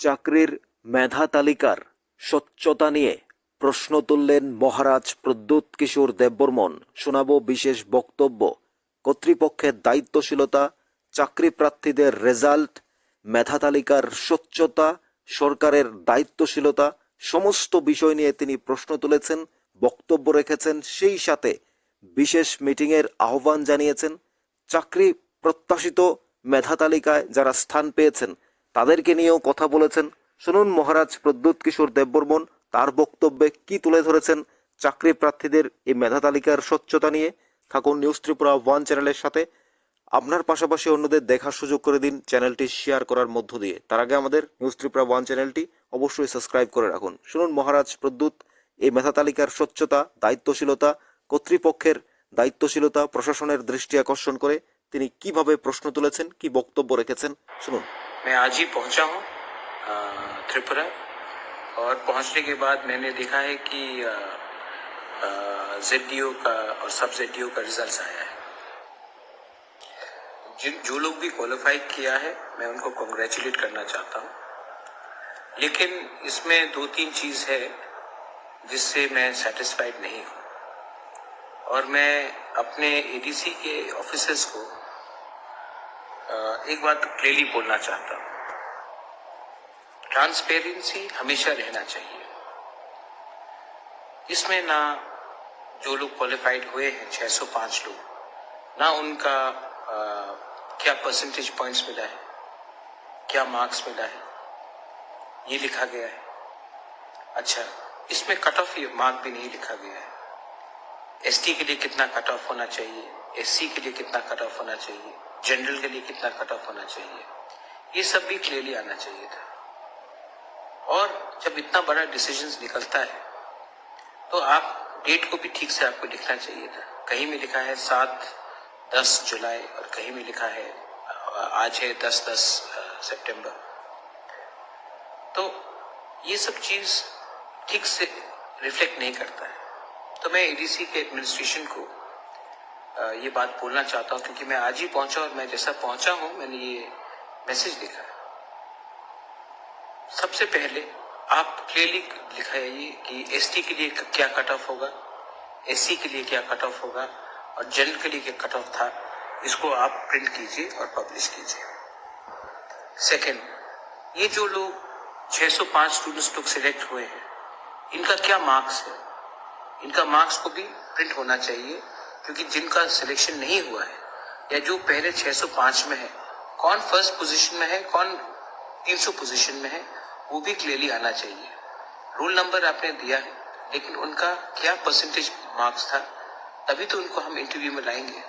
চাকরির মেধা তালিকার স্বচ্ছতা নিয়ে প্রশ্ন তুললেন মহারাজ প্রদ্যুৎ কিশোর দেববর্মন। শোনাব বিশেষ বক্তব্য। কর্তৃপক্ষের দায়িত্বশীলতা চাকরি প্রার্থীদের রেজাল্ট, মেধা তালিকার স্বচ্ছতা, সরকারের দায়িত্বশীলতা, সমস্ত বিষয় নিয়ে তিনি প্রশ্ন তুলেছেন, বক্তব্য রেখেছেন। সেই সাথে বিশেষ মিটিংয়ের আহ্বান জানিয়েছেন, চাকরি প্রত্যাশিত মেধা তালিকায় যারা স্থান পেয়েছেন তাদেরকে নিয়েও কথা বলেছেন। শুনুন মহারাজ প্রদ্যুৎ কিশোর দেববর্মন, তার বক্তব্যে কি তুলে ধরেছেন চাকরি প্রার্থীদের এই মেধা তালিকার স্বচ্ছতা নিয়ে? থাকুন নিউজ ত্রিপুরা ওয়ান চ্যানেলের সাথে। আপনার পাশাপাশি অন্যদের দেখার সুযোগ করে দিন, চ্যানেলটি শেয়ার করার মধ্য দিয়ে। তার আগে আমাদের নিউজ ত্রিপুরা ওয়ান চ্যানেলটি অবশ্যই সাবস্ক্রাইব করে রাখুন। শুনুন মহারাজ প্রদ্যুৎ, এই মেধা তালিকার স্বচ্ছতা, দায়িত্বশীলতা, কর্তৃপক্ষের দায়িত্বশীলতা, প্রশাসনের দৃষ্টি আকর্ষণ করে তিনি কীভাবে প্রশ্ন তুলেছেন, কি বক্তব্য রেখেছেন, শুনুন। मैं आज ही पहुँचा हूँ त्रिपुरा। और पहुँचने के बाद मैंने देखा है कि जेडीओ का और सब जेडीओ का रिज़ल्ट आया है। जिन जो लोग भी क्वालिफाई किया है, मैं उनको कॉन्ग्रेचुलेट करना चाहता हूँ। लेकिन इसमें दो तीन चीज़ है जिससे मैं सेटिस्फाइड नहीं हूँ। और मैं अपने एडीसी के ऑफिसर्स को एक बात क्लियरली बोलना चाहता हूँ। ट्रांसपेरेंसी हमेशा रहना चाहिए। इसमें ना जो लोग क्वालिफाइड हुए हैं 605 लोग ना उनका अ, क्या परसेंटेज पॉइंट्स मिला है क्या मार्क्स मिला है ये लिखा गया है। अच्छा इसमें कट ऑफ़ मार्क भी नहीं लिखा गया है। एसटी के लिए कितना कट ऑफ़ होना चाहिए? एससी के लिए कितना कट ऑफ़ होना चाहिए? जनरल के लिए कितना कट ऑफ़ होना चाहिए? ये सब भी क्लियरली आना चाहिए था। और जब इतना बड़ा डिसीज़न निकलता है तो आप डेट को भी ठीक से आपको लिखना चाहिए था। कहीं में लिखा है सात, दस जुलाई, और कहीं में लिखा है आज है दस दस सितंबर। तो ये सब चीज़ ठीक से रिफ्लेक्ट नहीं करता है। तो मैं एडीसी के एडमिनिस्ट्रेशन को ये बात बोलना चाहता हूँ क्योंकि मैं आज ही पहुँचा और मैं जैसा पहुँचा हूँ, मैंने ये मैसेज देखा सबसे पहले आप क्लियरली लिखाइए कि एसटी के लिए क्या कट ऑफ़ होगा एससी के लिए क्या कट ऑफ़ होगा और जनरल के लिए क्या कट ऑफ़ था, इसको आप प्रिंट कीजिए और पब्लिश कीजिए। सेकेंड ये जो लोग 605 स्टूडेंट्स लोग सिलेक्ट हुए हैं, इनका क्या मार्क्स है? इनका मार्क्स को भी प्रिंट होना चाहिए। क्योंकि जिनका सिलेक्शन नहीं हुआ है, या जो पहले 605 में है, कौन फ़र्स्ट पोजीशन में है, कौन 300 पोजीशन में है, वो भी क्लियरली आना चाहिए। रोल नंबर आपने दिया है, लेकिन उनका क्या परसेंटेज मार्क्स था, तभी तो उनको हम इंटरव्यू में लाएँगे।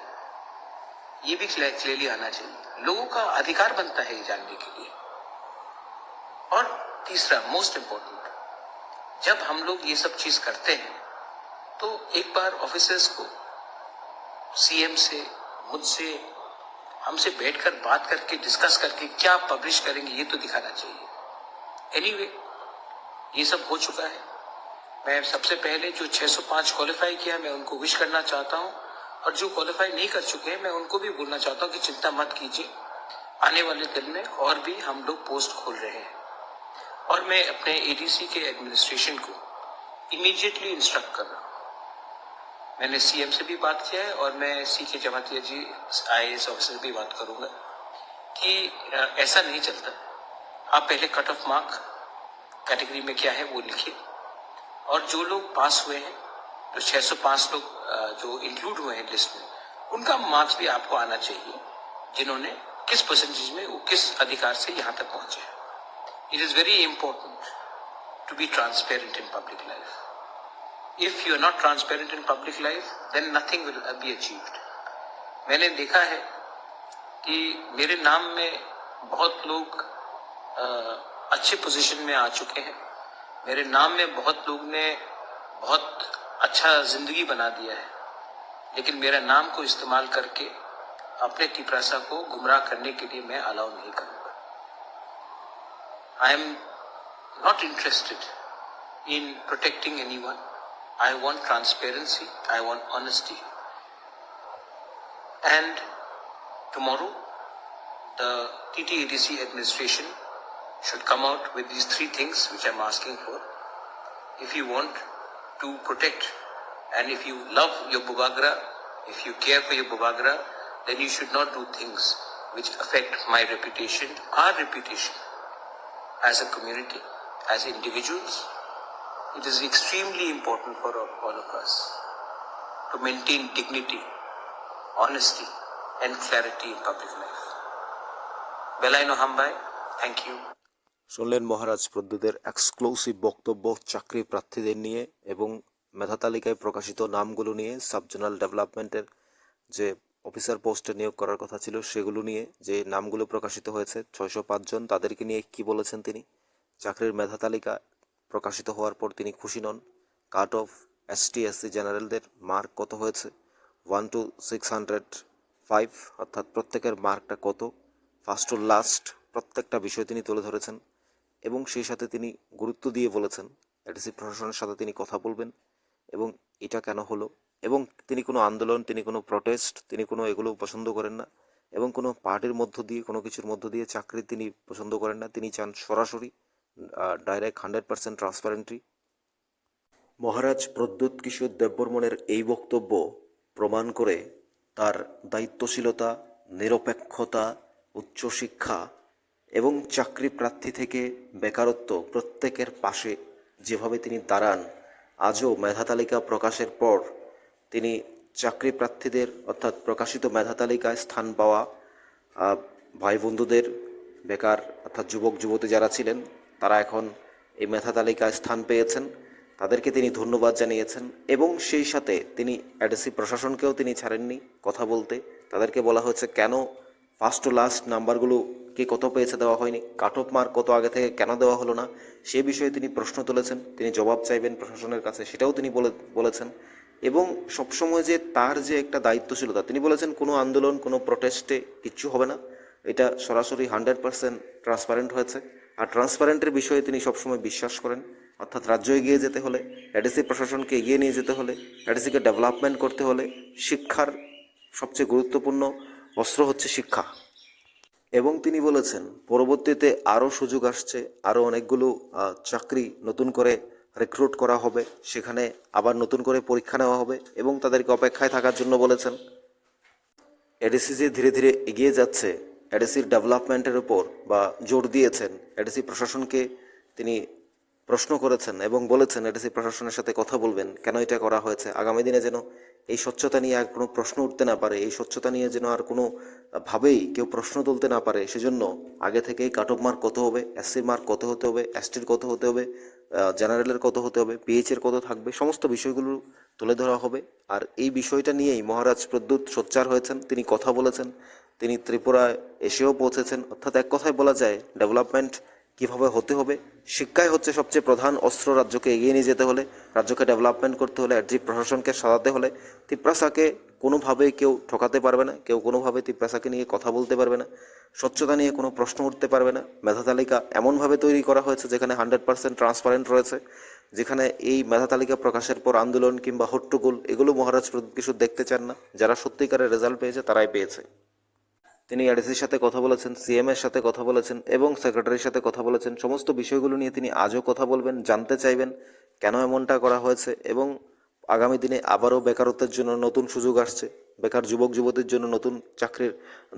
ये भी क्लियरली आना चाहिए। लोगों का अधिकार बनता है ये जानने के लिए। और तीसरा मोस्ट इम्पोर्टेंट जब हम लोग ये सब चीज़ करते हैं तो एक बार ऑफिसर्स को सीएम से मुझसे हमसे बैठकर बात करके डिस्कस करके क्या पब्लिश करेंगे ये तो दिखाना चाहिए। एनीवे anyway, ये सब हो चुका है। मैं सबसे पहले जो 605 क्वालिफाई किया मैं उनको विश करना चाहता हूँ। और जो क्वालिफाई नहीं कर चुके हैं मैं उनको भी बोलना चाहता हूँ कि चिंता मत कीजिए। आने वाले दिन में और भी हम लोग पोस्ट खोल रहे हैं। और मैं अपने एडीसी के एडमिनिस्ट्रेशन को इमीडिएटली इंस्ट्रक्ट कर रहा हूँ। मैंने सीएम से भी बात किया है और मैं C K Jamatia ji I S officer भी बात करूँगा कि ऐसा नहीं चलता। आप पहले कट ऑफ़ मार्क कैटेगरी में क्या है वो लिखिए। और जो लोग पास हुए हैं, जो 605 लोग जो इंक्लूड हुए हैं लिस्ट में, उनका मार्क्स भी आपको आना चाहिए, जिन्होंने किस परसेंटेज में वो किस अधिकार से यहाँ तक पहुँचे it is very important to be transparent in public life if you are not transparent in public life then nothing will be achieved. मैंने देखा है कि मेरे नाम में बहुत लोग अच्छे पोजीशन में आ चुके हैं। मेरे नाम में बहुत लोग ने बहुत अच्छा ज़िंदगी बना दिया है। लेकिन मेरा नाम को इस्तेमाल करके अपने तिपरासा को गुमराह करने के लिए मैं अलाउ नहीं करूँगा। I am not interested in protecting any anyone. I want transparency. I want honesty. And tomorrow, the TTADC administration should come out with these three things which I'm asking for. If you want to protect and if you love your Bubagra, if you care for your Bubagra, then you should not do things which affect my reputation, our reputation as a community, as individuals. It is extremely important for all of us to maintain dignity, honesty, and clarity in public life. Belaino Hambai, thank you. শুনলেন মহারাজ প্রদ্যুতের exclusive বক্তব্য চাকরি প্রার্থীদের নিয়ে এবং মেধা তালিকায় প্রকাশিত নামগুলো নিয়ে সাব জোনাল ডেভেলপমেন্টের যে অফিসার পোস্টে নিয়োগ করার কথা ছিল সেগুলো নিয়ে যে নামগুলো প্রকাশিত হয়েছে ছয়শো পাঁচজন তাদেরকে নিয়ে কি বলেছেন তিনি চাকরির মেধা তালিকা প্রকাশিত হওয়ার পর তিনি খুশি নন। কাট অফ এসটি এসসি জেনারেলদের মার্ক কত হয়েছে? One two six hundred five, অর্থাৎ প্রত্যেকের মার্কটা কত? ফার্স্ট টু লাস্ট প্রত্যেকটা বিষয় তিনি তুলে ধরেছেন এবং সেই সাথে তিনি গুরুত্ব দিয়ে বলেছেন। এডিসি প্রশাসনের সাথে তিনি কথা বলবেন এবং এটা কেন হলো? এবং তিনি কোনো আন্দোলন, তিনি কোনো প্রটেস্ট, তিনি কোনো এগুলো পছন্দ করেন না এবং কোনো পার্টির মধ্য দিয়ে, কোনো কিছুর মধ্য দিয়ে চাকরি তিনি পছন্দ করেন না। তিনি চান সরাসরি direct hundred percent transparently Maharaj Pradyot Kishore দেববর্মনের এই বক্তব্য প্রমাণ করে তার দায়িত্বশীলতা, নিরপেক্ষতা, উচ্চশিক্ষা এবং চাকরি প্রার্থী থেকে বেকারত্ব প্রত্যেকের পাশে যেভাবে তিনি দাঁড়ান, আজও মেধা তালিকা প্রকাশের পর তিনি চাকরি প্রার্থীদের অর্থাৎ প্রকাশিত মেধা তালিকায় স্থান পাওয়া ভাই বন্ধুদের, বেকার অর্থাৎ যুবক যুবতী যারা ছিলেন তারা এখন এই মেধা তালিকায় স্থান পেয়েছেন। তাদেরকে তিনি ধন্যবাদ জানিয়েছেন এবং সেই সাথে তিনি এডিসি প্রশাসনকেও তিনি ছাড়েননি কথা বলতে। তাদেরকে বলা হয়েছে, কেন ফার্স্ট টু লাস্ট নাম্বারগুলো কে কত পেয়েছে দেওয়া হয়নি? কাট অফ মার্ক কত আগে থেকে কেন দেওয়া হলো না? সে বিষয়ে তিনি প্রশ্ন তুলেছেন। তিনি জবাব চাইবেন প্রশাসনের কাছে, সেটাও তিনি বলে, বলেছেন। এবং সবসময় যে তার যে একটা দায়িত্বশীলতা তিনি বলেছেন, কোনো আন্দোলন, কোনো প্রটেস্টে কিচ্ছু হবে না। এটা সরাসরি হান্ড্রেড পার্সেন্ট ট্রান্সপারেন্ট হয়েছে। আর ট্রান্সপারেন্টের বিষয়ে তিনি সবসময় বিশ্বাস করেন। অর্থাৎ রাজ্য এগিয়ে যেতে হলে, এডিসি প্রশাসনকে এগিয়ে নিয়ে যেতে হলে, এডিসিকে ডেভেলপমেন্ট করতে হলে শিক্ষার সবচেয়ে গুরুত্বপূর্ণ অস্ত্র হচ্ছে শিক্ষা। এবং তিনি বলেছেন, পরবর্তীতে আরও সুযোগ আসছে, আরও অনেকগুলো চাকরি নতুন করে রিক্রুট করা হবে, সেখানে আবার নতুন করে পরীক্ষা নেওয়া হবে এবং তাদেরকে অপেক্ষায় থাকার জন্য বলেছেন, এডিসি যে ধীরে ধীরে এগিয়ে যাচ্ছে এডিসির ডেভেলপমেন্টের উপর বা জোর দিয়েছেন এডিসি প্রশাসনকে তিনি প্রশ্ন করেছেন এবং বলেছেন এডিসি প্রশাসনের সাথে কথা বলবেন। কেন এটা করা হয়েছে? আগামী দিনে যেন এই স্বচ্ছতা নিয়ে আর কোনো প্রশ্ন উঠতে না পারে, এই স্বচ্ছতা নিয়ে যেন আর কোনো ভাবেই কেউ প্রশ্ন তুলতে না পারে, সেজন্য আগে থেকেই কাট অফ মার্ক কত হবে এসসির মার্ক কত হতে হবে এসটির কত হতে হবে জেনারেলের কত হতে হবে, পিএইচ এর কত থাকবে, সমস্ত বিষয়গুলো তুলে ধরা হবে। আর এই বিষয়টা নিয়েই মহারাজ প্রদ্যুৎ সোচ্চার হয়েছেন, তিনি কথা বলেছেন। তিনি ত্রিপুরায় এসেও পৌঁছেছেন। অর্থাৎ এক কথায় বলা যায় ডেভেলপমেন্ট কীভাবে হতে হবে, শিক্ষাই হচ্ছে সবচেয়ে প্রধান অস্ত্র রাজ্যকে এগিয়ে নিয়ে যেতে হলে, রাজ্যকে ডেভেলপমেন্ট করতে হলে এডজি প্রশাসনকে সাজাতে হলে, তিপ্রাসাকে কোনোভাবেই কেউ ঠকাতে পারবে না, কেউ কোনোভাবে তিপ্রাসাকে নিয়ে কথা বলতে পারবে না, স্বচ্ছতা নিয়ে কোনো প্রশ্ন উঠতে পারবে না। মেধা তালিকা এমনভাবে তৈরি করা হয়েছে যেখানে হান্ড্রেড পার্সেন্ট ট্রান্সপারেন্ট রয়েছে, যেখানে এই মেধা তালিকা প্রকাশের পর আন্দোলন কিংবা হট্টগোল, এগুলো মহারাজ কিশোর দেখতে চান না, যারা সত্যিকারের রেজাল্ট পেয়েছে তারাই পেয়েছে। তিনি এডিসির সাথে কথা বলেছেন, সিএম এর সাথে কথা বলেছেন এবং সেক্রেটারির সাথে কথা বলেছেন। সমস্ত বিষয়গুলো নিয়ে তিনি আজও কথা বলবেন, জানতে চাইবেন কেন এমনটা করা হয়েছে এবং আগামী দিনে আবারও বেকারত্বের জন্য নতুন সুযোগ আসছে। বেকার যুবক, যুবতীর জন্য নতুন চাকরির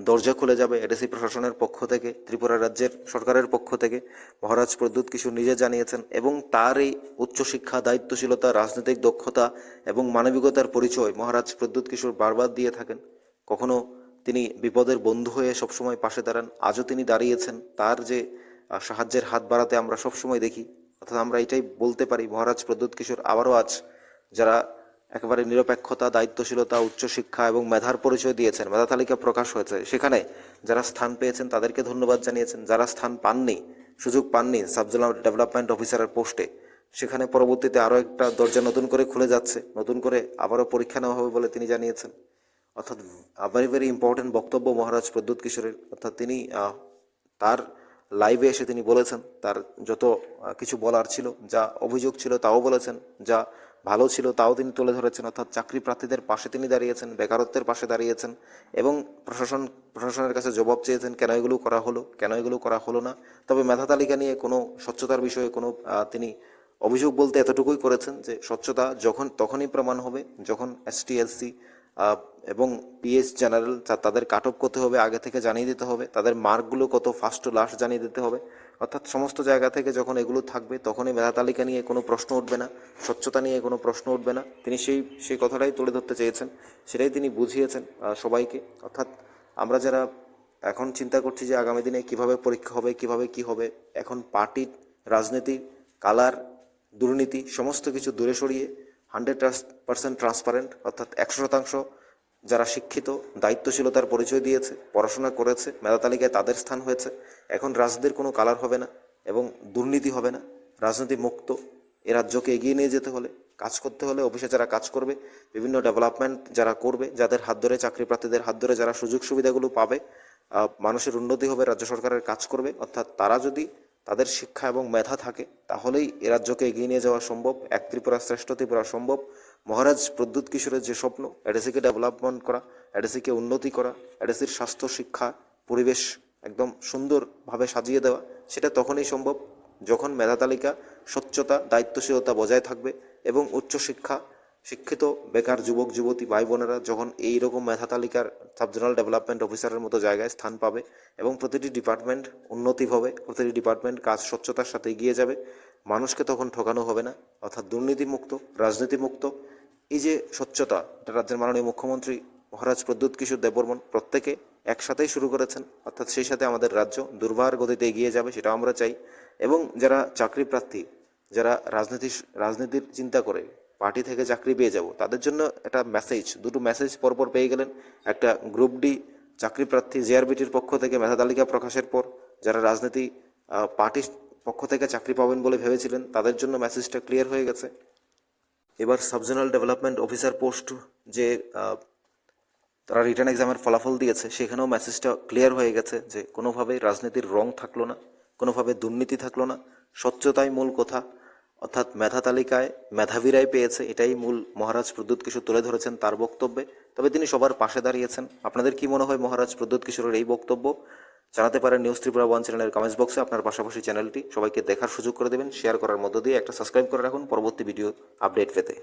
দরজা খুলে যাবে এডিসি প্রশাসনের পক্ষ থেকে, ত্রিপুরা রাজ্যের সরকারের পক্ষ থেকে। মহারাজ প্রদ্যুৎ কিশোর নিজে জানিয়েছেন এবং তার এই উচ্চশিক্ষা, দায়িত্বশীলতা, রাজনৈতিক দক্ষতা এবং মানবিকতার পরিচয় মহারাজ প্রদ্যুৎ কিশোর বারবার দিয়ে থাকেন। কখনো তিনি বিপদের বন্ধু হয়ে সবসময় পাশে দাঁড়ান। আজও তিনি দাঁড়িয়েছেন। তার যে সাহায্যের হাত বাড়াতে আমরা সবসময় দেখি, অর্থাৎ আমরা এটাই বলতে পারি, মহারাজ প্রদ্যুৎ কিশোর আবারও আজ যারা একেবারে নিরপেক্ষতা, দায়িত্বশীলতা, উচ্চশিক্ষা এবং মেধার পরিচয় দিয়েছেন, মেধা তালিকা প্রকাশ হয়েছে, সেখানে যারা স্থান পেয়েছেন তাদেরকে ধন্যবাদ জানিয়েছেন। যারা স্থান পাননি, সুযোগ পাননি সাবজেনাল ডেভেলপমেন্ট অফিসারের পোস্টে, সেখানে পরবর্তীতে আরও একটা দরজা নতুন করে খুলে যাচ্ছে, নতুন করে আবারও পরীক্ষা নেওয়া হবে বলে তিনি জানিয়েছেন। অর্থাৎ ভেরি ভেরি ইম্পর্টেন্ট বক্তব্য মহারাজ প্রদ্যুৎ কিশোরের। অর্থাৎ তিনি তার লাইভে এসে তিনি বলেছেন, তার যত কিছু বলার ছিল, যা অভিযোগ ছিল তাও বলেছেন, যা ভালো ছিল তাও তিনি তুলে ধরেছেন। অর্থাৎ চাকরি প্রার্থীদের পাশে তিনি দাঁড়িয়েছেন, বেকারত্বের পাশে দাঁড়িয়েছেন এবং প্রশাসন, প্রশাসনের কাছে জবাব চেয়েছেন, কেন এগুলো করা হলো, কেন এগুলো করা হলো না? তবে মেধা তালিকা নিয়ে কোনো স্বচ্ছতার বিষয়ে কোনো তিনি অভিযোগ বলতে এতটুকুই করেছেন যে স্বচ্ছতা যখন, তখনই প্রমাণ হবে, যখন এসটি এসসি এবং পিএস জেনারেল তাদের কাট অফ করতে হবে, আগে থেকে জানিয়ে দিতে হবে। তাদের মার্কগুলো কত ফার্স্ট টু লাস্ট জানিয়ে দিতে হবে। অর্থাৎ সমস্ত জায়গা থেকে যখন এগুলো থাকবে, তখনই মেধা তালিকা নিয়ে কোনো প্রশ্ন উঠবে না, স্বচ্ছতা নিয়ে কোনো প্রশ্ন উঠবে না। তিনি সেই সেই কথাটাই তুলে ধরতে চেয়েছেন, সেটাই তিনি বুঝিয়েছেন সবাইকে। অর্থাৎ আমরা যারা এখন চিন্তা করছি যে আগামী দিনে কীভাবে পরীক্ষা হবে, কীভাবে কি হবে, এখন পার্টির রাজনীতি, কালার, দুর্নীতি, সমস্ত কিছু দূরে সরিয়ে হান্ড্রেড পার্সেন্ট ট্রান্সপারেন্ট, অর্থাৎ একশো শতাংশ যারা শিক্ষিত, দায়িত্বশীলতার পরিচয় দিয়েছে, পড়াশোনা করেছে, মেধা তালিকায় তাদের স্থান হয়েছে। এখন রাজনীতির কোনো কালার হবে না এবং দুর্নীতি হবে না। রাজনীতি মুক্ত। এ রাজ্যকে এগিয়ে নিয়ে যেতে হলে, কাজ করতে হলে অফিসে যারা কাজ করবে, বিভিন্ন ডেভেলপমেন্ট যারা করবে, যাদের হাত ধরে চাকরি প্রার্থীদের হাত ধরে যারা সুযোগ সুবিধাগুলো পাবে মানুষের উন্নতি হবে, রাজ্য সরকারের কাজ করবে, অর্থাৎ তারা যদি তাদের শিক্ষা এবং মেধা থাকে, তাহলেই এ রাজ্যকে এগিয়ে নিয়ে যাওয়া সম্ভব, এক ত্রিপুরা শ্রেষ্ঠ ত্রিপুরা সম্ভব। মহারাজ প্রদ্যুৎ কিশোরের যে স্বপ্ন, এডিসিকে ডেভেলপমেন্ট করা, এডিসিকে উন্নতি করা, এডিসির স্বাস্থ্য, শিক্ষা, পরিবেশ একদম সুন্দরভাবে সাজিয়ে দেওয়া, সেটা তখনই সম্ভব যখন মেধা তালিকা, স্বচ্ছতা, দায়িত্বশীলতা বজায় থাকবে এবং উচ্চশিক্ষা শিক্ষিত বেকার যুবক, যুবতী ভাই বোনেরা যখন এই রকম মেধা তালিকার সাব জোনাল ডেভেলপমেন্ট অফিসারের মতো জায়গায় স্থান পাবে এবং প্রতিটি ডিপার্টমেন্ট উন্নতি হবে, প্রতিটি ডিপার্টমেন্ট কাজ স্বচ্ছতার সাথে এগিয়ে যাবে, মানুষকে তখন ঠকানো হবে না। অর্থাৎ দুর্নীতিমুক্ত, রাজনীতিমুক্ত, এই যে স্বচ্ছতা, এটা রাজ্যের মাননীয় মুখ্যমন্ত্রী মহারাজ প্রদ্যুৎ কিশোর দেববর্মন প্রত্যেকে একসাথেই শুরু করেছেন। অর্থাৎ সেই সাথে আমাদের রাজ্য দুর্বার গতিতে এগিয়ে যাবে সেটা আমরা চাই। এবং যারা চাকরি প্রার্থী যারা রাজনীতি, রাজনীতির চিন্তা করে পার্টি থেকে চাকরি পেয়ে যাব। তাদের জন্য একটা মেসেজ দুটো মেসেজ পরপর পেয়ে গেলেন। একটা গ্রুপ ডি চাকরি প্রার্থী জেআরবিটির পক্ষ থেকে মেধা তালিকা প্রকাশের পর, যারা রাজনীতি পার্টির পক্ষ থেকে চাকরি পাবেন বলে ভেবেছিলেন, তাদের জন্য মেসেজটা ক্লিয়ার হয়ে গেছে। এবার সাবজোনাল ডেভেলপমেন্ট অফিসার পোস্ট যে তারা রিটার্ন এক্সামের ফলাফল দিয়েছে, সেখানেও মেসেজটা ক্লিয়ার হয়ে গেছে যে কোনোভাবেই রাজনীতির রং থাকল না, কোনোভাবে দুর্নীতি থাকল না, স্বচ্ছতাই মূল কথা। অর্থাৎ মেধা তালিকায় মেধাবীরাই পেয়েছে, এটাই মূল মহারাজ প্রদ্যুৎ কিশোর তুলে ধরেছেন তার বক্তব্যে। তবে তিনি সবার পাশে দাঁড়িয়েছেন। আপনাদের কি মনে হয় মহারাজ প্রদ্যুৎ কিশোরের এই বক্তব্য? জানাতে পারেন নিউজ ত্রিপুরা ওয়ান চ্যানেলের কমেন্টস বক্সে আপনার পাশাপাশি চ্যানেলটি সবাইকে দেখার সুযোগ করে দেবেন শেয়ার করার মধ্য দিয়ে একটা সাবস্ক্রাইব করে রাখুন। পরবর্তী ভিডিও আপডেট পেতে।